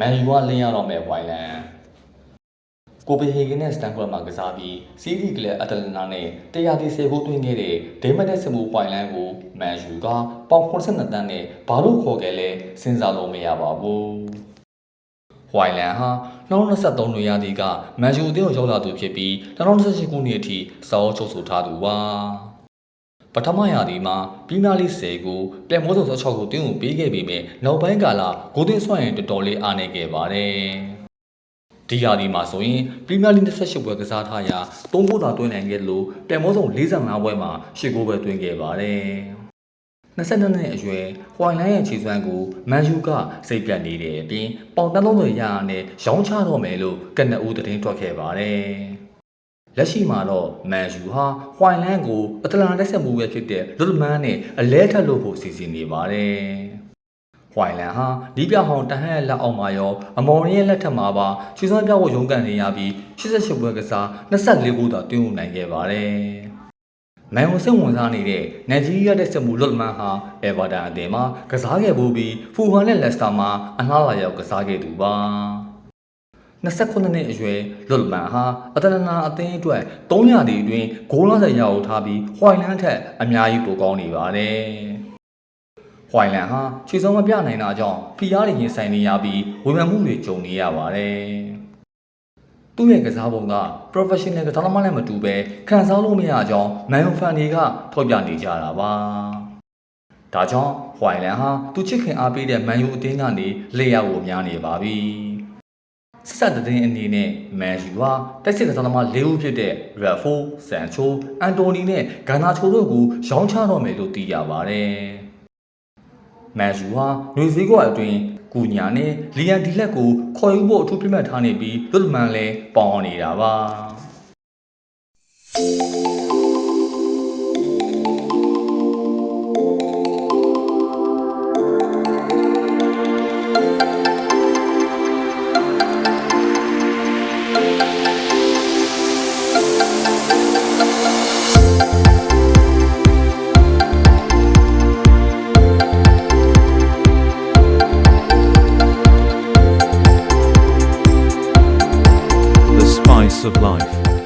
မန်ယူကလင်းရတော့မဲ့ဝိုင်လန်ကိုပီဟေဂင်နဲ့စတန်ဖတ်မှာကစားပြီးစီးရီကလအတလနာနဲ့130ကိုတွင်းခဲ့တဲ့ဒေးမတ်တက်စမူဝိုင်လန်ကိုမန်ယူကပေါင်82တန်းနဲ့ဘာလို့ခေါ်ခဲ့လဲစဉ်းစားလို့မရပါဘူးဝိုင်လန်ဟာ2023နှစ်ရာသီကမန်ယူအသင်းကိုရောက်လာသူဖြစ်ပြီး2018ခုနှစ်အထိစောချုပ်ဆိုထားသူပါပ ထမရာသီမှာပရီးမီးယားလိ10ကိုပြန်မိုးစုံ16ကိုတင်းကိုပေးခဲ့ပေမဲ့နောက်ပိုင်းကာလဂိုးသွင်းဆွမ်းရင်တော်တော်လေးအားနေခဲ့ပါတယ်။ဒီရာသီမှာဆိုရင်ပရီးမီးယားလိ28ပွဲကစားထားရာ3ဂိုးသာသွင်းနိုင်ခဲ့လို့ပြန်မိုးစုံ45ပွဲမှာ10ဂိုးပဲသွင်းခဲ့ပါတယ်။22နှစ်အရွယ်ဟွိုင်လန်ရဲ့ခြေစွမ်းကိုမန်ယူကစိတ်ပြတ်နေတဲ့အပြင်ပေါင်30ရာနဲ့ရောင်းချတော့မယ်လို့ကနအူးသတင်းထွက်ခဲ့ပါတယ်။ လက်ရှိမှာတော့မန်ယူဟာဟွိုင်လန်ကိုအတလန်တက်ဆက်မှုပဲဖြစ်တဲ့လွတ်မန်းနဲ့အလဲထက်လို့ဖို့စီစဉ်နေပါတယ်။ဟွိုင်လန်ဟာဒီပြဟောင်းတဟန်ရဲ့လက်အောက်မှာရောအမော်ရီရဲ့လက်ထက်မှာပါချီစွမ်းပြဖို့ရုန်းကန်နေရပြီး88ပွဲကစား24ဂိုးသာတွင်းဝင်နိုင်ခဲ့ပါတယ်။မန်ကိုစိတ်ဝင်စားနေတဲ့နိုင်ဂျီးရီးယားတက်ဆက်မှုလွတ်မန်းဟာအေဗာတန်အသင်းမှာကစားခဲ့ဖို့ပြီးဖူဟန်နဲ့လက်စတာမှာအနှားလာရောက်ကစားခဲ့သူပါ။ 29နှစ်အရွယ်လွတ်မန်ဟာအတလနာအသင်းအတွက်300တီအတွင်းဂိုး90ရာကိုထားပြီးဟွိုင်လန်ထက်အများကြီးပိုကောင်းနေပါတယ်။ဟွိုင်လန်ဟာခြေစုံမပြနိုင်တာကြောင့်ဖီအားတွေရင်ဆိုင်နေရပြီးဝေဖန်မှုတွေကြုံနေရပါတယ်။သူ့ရဲ့ကစားပုံက professional ကစားသမားနဲ့မတူပဲခံစားလို့မရကြောင်းမန်ယူဖန်တွေကထောက်ပြနေကြတာပါ။ဒါကြောင့်ဟွိုင်လန်ဟာသူချစ်ခင်အားပေးတဲ့မန်ယူအသင်းကနေလက်ရောက်ကိုများနေပါပြီ။ ဆက်ဆက်တဲ့အနေနဲ့မန်ယူဟာတက်စစ်ကစားသမား၄ဦးဖြစ်တဲ့ရက်ဖိုဆန်ချိုအန်တိုနီနဲ့ဂန္နာချိုတို့ကိုရောင်းချတော့မယ်လို့သိရပါတယ်။မန်ယူဟာနွေစည်းကွာအတွင်းကူညာနဲ့လီယန်ဒီလက်ကိုခေါ်ယူဖို့အထူးပြမှတ်ထားနေပြီးလွတ်မန်လည်းပေါင်းနေတာပါ။ of life.